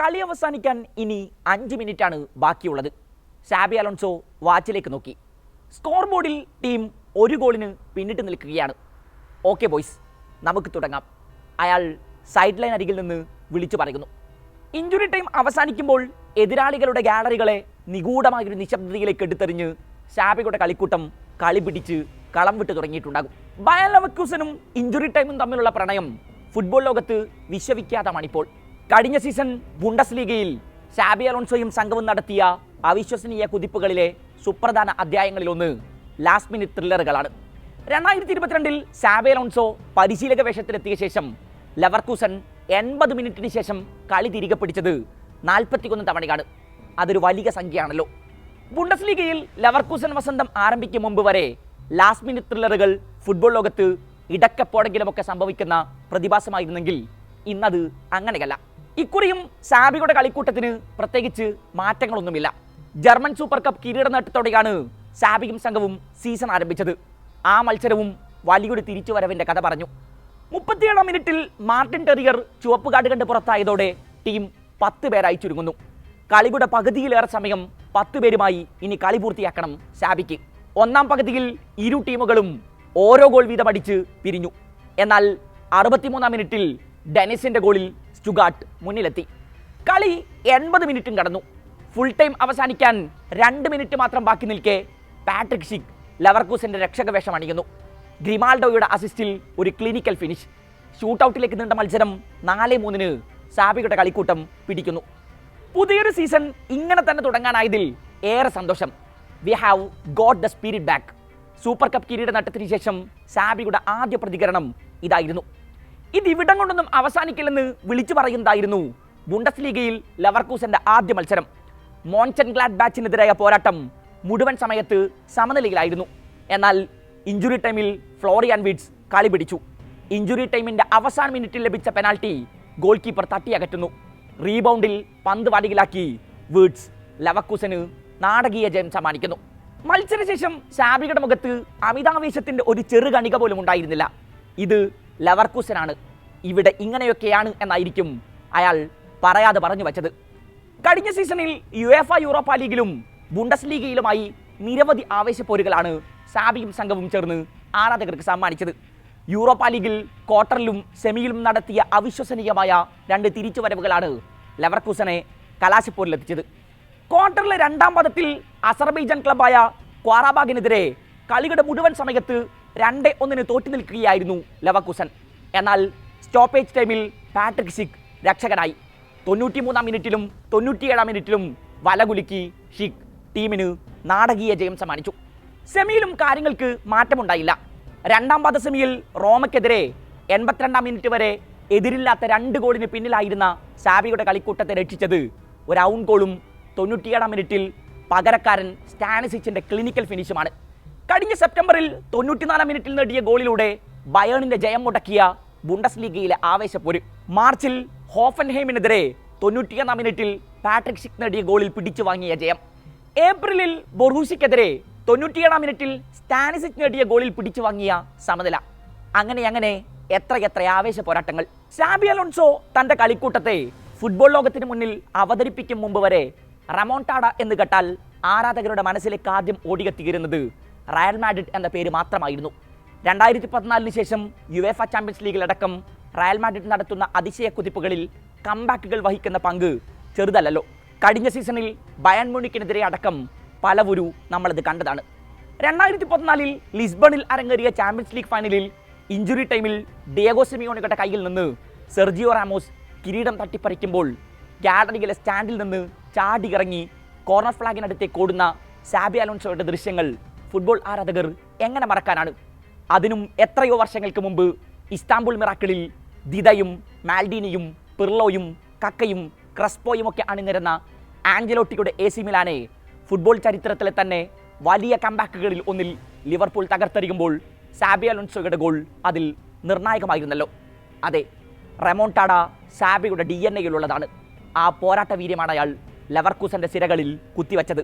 കളി അവസാനിക്കാൻ ഇനി അഞ്ച് മിനിറ്റാണ് ബാക്കിയുള്ളത്. സാബി അലോൺസോ വാച്ചിലേക്ക് നോക്കി. സ്കോർ ബോർഡിൽ ടീം ഒരു ഗോളിന് പിന്നിട്ട് നിൽക്കുകയാണ്. ഓക്കെ ബോയ്സ് നമുക്ക് തുടങ്ങാം. അയാൾ സൈഡ് ലൈൻ അരികിൽ നിന്ന് വിളിച്ചു പറയുന്നു. ഇഞ്ചുറി ടൈം അവസാനിക്കുമ്പോൾ എതിരാളികളുടെ ഗാലറികളെ നിഗൂഢമായൊരു നിശബ്ദതയിലേക്ക് എടുത്തെറിഞ്ഞ് ഷാബിയുടെ കളിക്കൂട്ടം കളി പിടിച്ച് കളം വിട്ട് തുടങ്ങിയിട്ടുണ്ടാകും. ബയൽ ലവക്യൂസനും ഇഞ്ചുറി ടൈമും തമ്മിലുള്ള പ്രണയം ഫുട്ബോൾ ലോകത്ത് വിശ്വവിഖ്യാതമാണിപ്പോൾ കഴിഞ്ഞ സീസൺ ബുണ്ടസ് ലീഗയിൽ ഷാബി അലോൺസോയും സംഘവും നടത്തിയ അവിശ്വസനീയ കുതിപ്പുകളിലെ സുപ്രധാന അധ്യായങ്ങളിലൊന്ന് ലാസ്റ്റ് മിനിറ്റ് ത്രില്ലറുകളാണ് രണ്ടായിരത്തി ഇരുപത്തിരണ്ടിൽ ഷാബി അലോൺസോ പരിശീലക വേഷത്തിലെത്തിയ ശേഷം ലവർക്കൂസൻ എൺപത് മിനിറ്റിന് ശേഷം കളി തിരികെ പിടിച്ചത് നാൽപ്പത്തിയൊന്ന് തവണയാണ്. അതൊരു വലിയ സംഖ്യയാണല്ലോ. ബുണ്ടസ് ലീഗയിൽ ലവർക്കൂസൻ വസന്തം ആരംഭിക്കും മുമ്പ് വരെ ലാസ്റ്റ് മിനിറ്റ് ത്രില്ലറുകൾ ഫുട്ബോൾ ലോകത്ത് ഇടക്കപ്പോടെങ്കിലുമൊക്കെ സംഭവിക്കുന്ന പ്രതിഭാസമായിരുന്നെങ്കിൽ ഇന്നത് അങ്ങനെയല്ല. ഇക്കുറിയും സാബിയുടെ കളിക്കൂട്ടത്തിന് പ്രത്യേകിച്ച് മാറ്റങ്ങളൊന്നുമില്ല. ജർമ്മൻ സൂപ്പർ കപ്പ് കിരീട നേട്ടത്തോടെയാണ് സാബിയും സംഘവും സീസൺ ആരംഭിച്ചത്. ആ മത്സരവും വലിയൊരു തിരിച്ചുവരവിന്റെ കഥ പറഞ്ഞു. മുപ്പത്തിയേഴാം മിനിറ്റിൽ മാർട്ടിൻ ടെറിയർ ചുവപ്പ് കാർഡ് കണ്ട് പുറത്തായതോടെ ടീം പത്ത് പേരായി ചുരുങ്ങുന്നു. കളിയുടെ പകുതിയിലേറെ സമയം പത്ത് പേരുമായി ഇനി കളി പൂർത്തിയാക്കണം സാബിക്ക്. ഒന്നാം പകുതിയിൽ ഇരു ടീമുകളും ഓരോ ഗോൾ വീതം അടിച്ച് പിരിഞ്ഞു. എന്നാൽ അറുപത്തിമൂന്നാം മിനിറ്റിൽ ഡെനിസിന്റെ ഗോളിൽ സ്റ്റുഗാട്ട് മുന്നിലെത്തി. കളി എൺപത് മിനിറ്റും കടന്നു. ഫുൾ ടൈം അവസാനിക്കാൻ രണ്ട് മിനിറ്റ് മാത്രം ബാക്കി നിൽക്കെ പാട്രിക് ഷിക് ലവർക്കൂസിന്റെ രക്ഷക വേഷം അണിയുന്നു. ഗ്രിമാൾഡോയുടെ അസിസ്റ്റിൽ ഒരു ക്ലിനിക്കൽ ഫിനിഷ് ഷൂട്ടൗട്ടിലേക്ക് നീണ്ട മത്സരം നാല് മൂന്നിന് സാബിയുടെ കളിക്കൂട്ടം പിടിക്കുന്നു. പുതിയൊരു സീസൺ ഇങ്ങനെ തന്നെ തുടങ്ങാനായതിൽ ഏറെ സന്തോഷം. We have got the spirit back super cup കിരീട നട്ടത്തിന് ശേഷം സാബിയുടെ ആദ്യ പ്രതികരണം ഇതായിരുന്നു. ഇത് ഇവിടം കൊണ്ടൊന്നും അവസാനിക്കില്ലെന്ന് വിളിച്ചു പറയുന്നതായിരുന്നു ബുണ്ടസ് ലീഗയിൽ ലവർക്കൂസന്റെ ആദ്യ മത്സരം. മോൺചൻ ഗ്ലാഡ് ബാച്ചിനെതിരായ പോരാട്ടം മുഴുവൻ സമയത്ത് സമനിലയിലായിരുന്നു. എന്നാൽ ഇഞ്ചുറി ടൈമിൽ ഫ്ലോറിയാൻ വീഡ്സ് കളി പിടിച്ചു. ഇഞ്ചുറി ടൈമിന്റെ അവസാന മിനിറ്റിൽ ലഭിച്ച പെനാൽറ്റി ഗോൾ കീപ്പർ തട്ടിയകറ്റുന്നു. റീബൗണ്ടിൽ പന്ത് വാടികളാക്കി വീഡ്സ് ലവക്കൂസന് നാടകീയ ജയം സമ്മാനിക്കുന്നു. മത്സരശേഷം ഷാബിയുടെ മുഖത്ത് അമിതാവേശത്തിന്റെ ഒരു ചെറു കണിക പോലും ഉണ്ടായിരുന്നില്ല. ഇത് ലവർക്കൂസനാണ്. ഇവിടെ ഇങ്ങനെയൊക്കെയാണ് എന്നായിരിക്കും അയാൾ പറയാതെ പറഞ്ഞു വച്ചത്. കഴിഞ്ഞ സീസണിൽ യു എഫ യൂറോപ്പ ലീഗിലും ബുണ്ടസ് ലീഗിലുമായി നിരവധി ആവേശപ്പോരുകളാണ് സാബിയും സംഘവും ചേർന്ന് ആരാധകർക്ക് സമ്മാനിച്ചത്. യൂറോപ്പ ലീഗിൽ ക്വാർട്ടറിലും സെമിയിലും നടത്തിയ അവിശ്വസനീയമായ രണ്ട് തിരിച്ചുവരവുകളാണ് ലെവർക്കൂസനെ കലാശപ്പോരിലെത്തിച്ചത് ക്വാർട്ടറിലെ രണ്ടാം പദത്തിൽ അസർബൈജാൻ ക്ലബായ ക്വാറാബാഗിനെതിരെ കളിയുടെ മുഴുവൻ സമയത്ത് രണ്ട് ഒന്നിന് തോറ്റു നിൽക്കുകയായിരുന്നു ലവക്കുസൻ എന്നാൽ സ്റ്റോപ്പേജ് ടൈമിൽ പാട്രിക് ഷിക് രക്ഷകനായി. തൊണ്ണൂറ്റിമൂന്നാം മിനിറ്റിലും തൊണ്ണൂറ്റിയേഴാം മിനിറ്റിലും വലകുലുക്കി ഷിക് ടീമിന് നാടകീയ ജയം സമ്മാനിച്ചു. സെമിയിലും കാര്യങ്ങൾക്ക് മാറ്റമുണ്ടായില്ല. രണ്ടാം പാദ സെമിയിൽ റോമയ്ക്കെതിരെ എൺപത്തിരണ്ടാം മിനിറ്റ് വരെ എതിരില്ലാത്ത രണ്ട് ഗോളിന് പിന്നിലായിരുന്ന സാബിയുടെ കളിക്കൂട്ടത്തെ രക്ഷിച്ചത് ഒരു ഔൺ ഗോളും തൊണ്ണൂറ്റിയേഴാം മിനിറ്റിൽ പകരക്കാരൻ സ്റ്റാനിസിച്ചിന്റെ ക്ലിനിക്കൽ ഫിനിഷുമാണ് കഴിഞ്ഞ സെപ്റ്റംബറിൽ തൊണ്ണൂറ്റിനാലാം മിനിറ്റിൽ നേടിയ ഗോളിലൂടെ ബയേണിന്റെ ജയം മുടക്കിയ ബുണ്ടസ് ലീഗയിലെ ആവേശപ്പൊരു മാർച്ചിൽ ഹോഫൻഹൈമിനെതിരെ തൊണ്ണൂറ്റിയൊന്നാം മിനിറ്റിൽ പാട്രിക് ഷിക് നേടിയ ഗോളിൽ പിടിച്ചു വാങ്ങിയ ജയം. ഏപ്രിലിൽ ബൊറൂസിക്കെതിരെ തൊണ്ണൂറ്റിയേഴാം മിനിറ്റിൽ സ്റ്റാനിസിക് നേടിയ ഗോളിൽ പിടിച്ചു വാങ്ങിയ സമനില. അങ്ങനെ അങ്ങനെ എത്രയെത്ര എത്ര ആവേശ പോരാട്ടങ്ങൾ. സാബി അലോൺസോ തന്റെ കളിക്കൂട്ടത്തെ ഫുട്ബോൾ ലോകത്തിന് മുന്നിൽ അവതരിപ്പിക്കും മുമ്പ് വരെ റമോണ്ടാഡ എന്ന് കേട്ടാൽ ആരാധകരുടെ മനസ്സിലേക്ക് ആദ്യം ഓടിയെത്തിയിരുന്നത് റയൽ മാഡ്രിഡ് എന്ന പേര് മാത്രമായിരുന്നു. രണ്ടായിരത്തി പതിനാലിന് ശേഷം യുവേഫ ചാമ്പ്യൻസ് ലീഗിലടക്കം റയൽ മാഡ്രിഡ് നടത്തുന്ന അതിശയ കുതിപ്പുകളിൽ കംബാക്കുകൾ വഹിക്കുന്ന പങ്ക് ചെറുതല്ലല്ലോ. കഴിഞ്ഞ സീസണിൽ ബയൺ മുണിക്കിനെതിരെ അടക്കം പലവരു നമ്മളത് കണ്ടതാണ്. രണ്ടായിരത്തി പതിനാലിൽ ലിസ്ബണിൽ അരങ്ങേറിയ ചാമ്പ്യൻസ് ലീഗ് ഫൈനലിൽ ഇഞ്ചുറി ടൈമിൽ ഡിയഗോ സെമിയോണിയുടെ കയ്യിൽ നിന്ന് സെർജിയോ റാമോസ് കിരീടം തട്ടിപ്പറിക്കുമ്പോൾ ഗാലറിയിലെ സ്റ്റാൻഡിൽ നിന്ന് ചാടിയിറങ്ങി കോർണർ ഫ്ലാഗിനടുത്തേക്ക് ഓടുന്ന സാബി അലോൺസോയുടെ ദൃശ്യങ്ങൾ ഫുട്ബോൾ ആരാധകർ എങ്ങനെ മറക്കാനാണ്? അതിനും എത്രയോ വർഷങ്ങൾക്ക് മുമ്പ് ഇസ്താംബുൾ മിറാക്കിളിൽ ദിദയും മാൽഡീനിയും പിർലോയും കക്കയും ക്രസ്പോയും ഒക്കെ അണിനിരുന്ന ആഞ്ചലോട്ടിയുടെ എ സി മിലാനെ ഫുട്ബോൾ ചരിത്രത്തിലെ തന്നെ വലിയ കമ്പാക്കുകളിൽ ഒന്നിൽ ലിവർപൂൾ തകർത്തെറിയുമ്പോൾ സാബി അലോൺസോയുടെ ഗോൾ അതിൽ നിർണായകമായിരുന്നല്ലോ. അതെ റെമോണ്ടാഡ സാബിയുടെ ഡി എൻ എയിലുള്ളതാണ് ആ പോരാട്ട വീര്യമാണ് അയാൾ ലെവർക്കൂസന്റെ സിരകളിൽ കുത്തിവച്ചത്.